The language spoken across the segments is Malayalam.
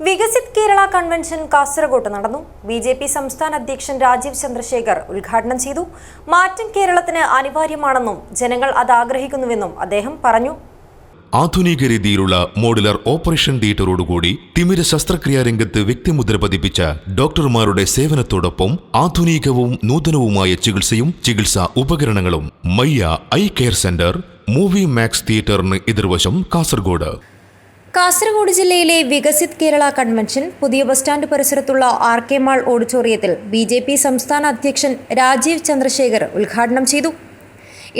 വികസിത് കേരള കൺവെൻഷൻ കാസർഗോട്ട് നടന്നു. ബി ജെ പി സംസ്ഥാന അധ്യക്ഷൻ രാജീവ് ചന്ദ്രശേഖർ ഉദ്ഘാടനം ചെയ്തു. മാറ്റം കേരളത്തിന് അനിവാര്യമാണെന്നും ജനങ്ങൾ അത് ആഗ്രഹിക്കുന്നുവെന്നും അദ്ദേഹം പറഞ്ഞു. ആധുനിക രീതിയിലുള്ള മോഡുലർ ഓപ്പറേഷൻ തിയേറ്ററോടുകൂടി തിമിര ശസ്ത്രക്രിയാ രംഗത്ത് വ്യക്തിമുദ്ര പതിപ്പിച്ച ഡോക്ടർമാരുടെ സേവനത്തോടൊപ്പം ആധുനികവും നൂതനവുമായ ചികിത്സയും ചികിത്സാ ഉപകരണങ്ങളും Mayya eye care centre movie max തിയേറ്ററിന് എതിർവശം കാസർഗോഡ്. കാസർഗോഡ് ജില്ലയിലെ വികസിത് കേരള കൺവെൻഷൻ പുതിയ ബസ് സ്റ്റാൻഡ് പരിസരത്തുള്ള ആർ കെ മാൾ ഓഡിറ്റോറിയത്തിൽ ബി ജെ പി സംസ്ഥാന അധ്യക്ഷൻ രാജീവ് ചന്ദ്രശേഖർ ഉദ്ഘാടനം ചെയ്തു.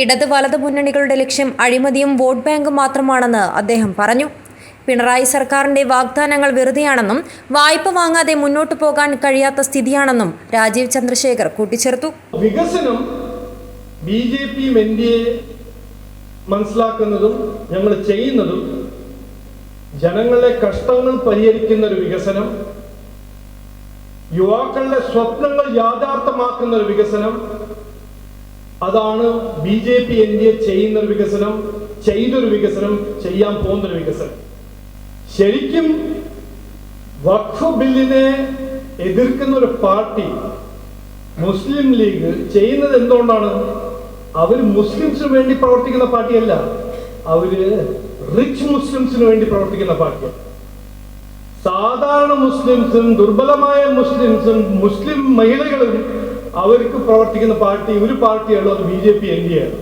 ഇടത് വലത് മുന്നണികളുടെ ലക്ഷ്യം അഴിമതിയും വോട്ട് ബാങ്കും മാത്രമാണെന്ന് അദ്ദേഹം പറഞ്ഞു. പിണറായി സർക്കാരിന്റെ വാഗ്ദാനങ്ങൾ വെറുതെയാണെന്നും വായ്പ വാങ്ങാതെ മുന്നോട്ടു പോകാൻ കഴിയാത്ത സ്ഥിതിയാണെന്നും രാജീവ് ചന്ദ്രശേഖർ കൂട്ടിച്ചേർത്തു. വികസനം ബി ജെ എ മനസ്സിലാക്കുന്നതും ഞങ്ങൾ ചെയ്യുന്നതും ജനങ്ങളുടെ കഷ്ടങ്ങൾ പരിഹരിക്കുന്ന ഒരു വികസനം യുവാക്കളുടെ സ്വപ്നങ്ങൾ യാഥാർത്ഥ്യമാക്കുന്ന ഒരു വികസനം അതാണ് B J P N D A ചെയ്യുന്ന ഒരു വികസനം ചെയ്തൊരു വികസനം ചെയ്യാൻ പോകുന്നൊരു വികസനം. ശരിക്കും വഖഫ് ബില്ലിനെ എതിർക്കുന്ന ഒരു പാർട്ടി മുസ്ലിം ലീഗ് ചെയ്യുന്നത് എന്തുകൊണ്ടാണ്? അവർ മുസ്ലിംസിന് വേണ്ടി പ്രവർത്തിക്കുന്ന പാർട്ടിയല്ല. അവർ റിച്ച് മുസ്ലിംസിന് വേണ്ടി പ്രവർത്തിക്കുന്ന പാർട്ടി. സാധാരണ മുസ്ലിംസും ദുർബലമായ മുസ്ലിംസും മുസ്ലിം മഹിളകളും അവർക്ക് പ്രവർത്തിക്കുന്ന പാർട്ടി ഒരു പാർട്ടിയാണ് അത് B J P N D ആണ്.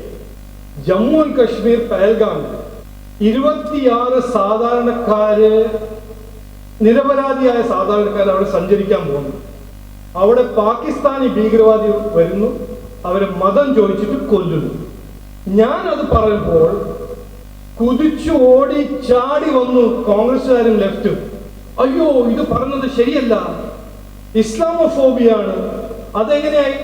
ജമ്മു ആൻഡ് കശ്മീർ പഹൽഗാമിൽ ഇരുപത്തിയാറ് സാധാരണക്കാര് നിരപരാധിയായ സാധാരണക്കാർ അവിടെ സഞ്ചരിക്കാൻ പോകുന്നു. അവിടെ പാകിസ്ഥാനി ഭീകരവാദി വരുന്നു. അവരെ മതം ചോദിച്ചിട്ട് കൊല്ലുന്നു. ഞാൻ അത് പറയുമ്പോൾ കുതിച്ചു ഓടി ചാടി വന്നു കോൺഗ്രസ്സുകാരും ലെഫ്റ്റും. അയ്യോ ഇത് പറഞ്ഞത് ശരിയല്ല. ഇസ്ലാമോഫോബിയാണ്. അതെങ്ങനെയായി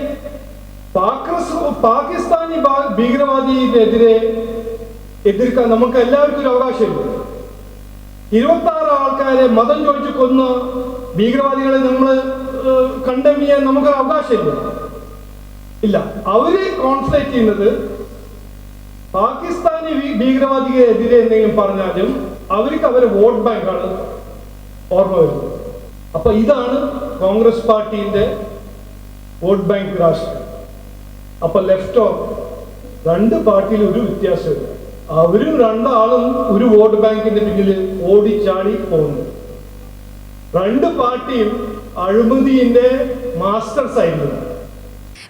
പാകിസ്ഥാനി ഭീകരവാദിക്കെതിരെ എതിർക്കാൻ നമുക്ക് എല്ലാവർക്കും ഒരു അവകാശമില്ല ഇരുപത്തി ആറ് ആൾക്കാരെ മതം ചോദിച്ചു കൊന്ന ഭീകരവാദികളെ നമ്മൾ കണ്ടം ചെയ്യാൻ നമുക്ക് അവകാശമില്ല. ഇല്ല അവർ കോൺസെൻട്രേറ്റ് ചെയ്യുന്നത് പാകിസ്ഥാനി ഭീ- ഭീകരവാദിക്കെതിരെ എന്തെങ്കിലും പറഞ്ഞാലും അവർക്ക് അവരെ വോട്ട് ബാങ്കാണ് ഓർമ്മ വരുന്നത്. അപ്പൊ ഇതാണ് കോൺഗ്രസ് പാർട്ടിന്റെ വോട്ട് ബാങ്ക് രാഷ്ട്രീയം. അപ്പൊ ലെഫ്റ്റോ രണ്ട് പാർട്ടിയിൽ ഒരു വ്യത്യാസമില്ല. അവരും രണ്ടാളും ഒരു വോട്ട് ബാങ്കിന്റെ പിന്നിൽ ഓടിച്ചാടി ചാടി പോകുന്നു. രണ്ട് പാർട്ടിയും അഴിമതിന്റെ മാസ്റ്റേഴ്സ് ആയിരുന്നു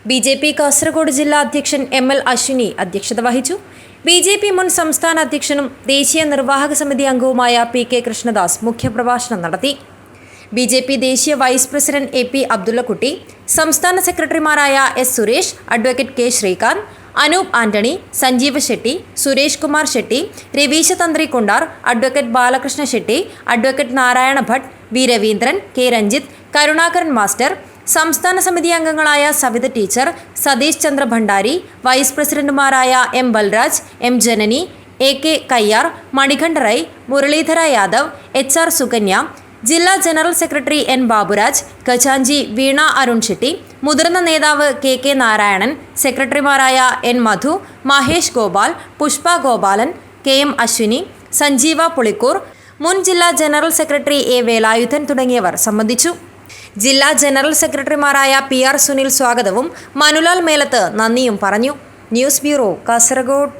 ബി ജെ പി കാസർഗോഡ് ജില്ലാ അധ്യക്ഷൻ എം എൽ അശ്വിനി അധ്യക്ഷത വഹിച്ചു. ബി ജെ പി മുൻ സംസ്ഥാന അധ്യക്ഷനും ദേശീയ നിർവാഹക സമിതി അംഗവുമായ പി കെ കൃഷ്ണദാസ് മുഖ്യപ്രഭാഷണം നടത്തി. ബി ജെ പി ദേശീയ vice president A P Abdullakutty സംസ്ഥാന സെക്രട്ടറിമാരായ S Suresh advocate K Srikanth Anoop Antony Sanjeeva Shetty Suresh Kumar Shetty Raveesha Tantri Kundar advocate Balakrishna Shetty advocate Narayana Bhat V Raveendran K Ranjith Karunakaran master സംസ്ഥാന സമിതി അംഗങ്ങളായ സവിത ടീച്ചർ സതീഷ് ചന്ദ്ര ഭണ്ഡാരി വൈസ് പ്രസിഡന്റുമാരായ M Balraj M Janani A K Kayyar Manikanta Muralidhara Yadav H R Sukanya ജില്ലാ general secretary N Baburaj ഖജാഞ്ചി Veena Arun Shetty മുതിർന്ന നേതാവ് കെ കെ നാരായണൻ സെക്രട്ടറിമാരായ N Madhu Mahesh Gopal Pushpa Gopalan K M Ashwini Sanjeeva Pulikkur മുൻ ജില്ലാ ജനറൽ സെക്രട്ടറി എ വേലായുധൻ തുടങ്ങിയവർ സംബന്ധിച്ചു. ജില്ലാ ജനറൽ സെക്രട്ടറിമാരായ പി ആർ സുനിൽ സ്വാഗതവും മനുലാൽ മേലത്ത് നന്ദിയും പറഞ്ഞു. News bureau Kasaragod.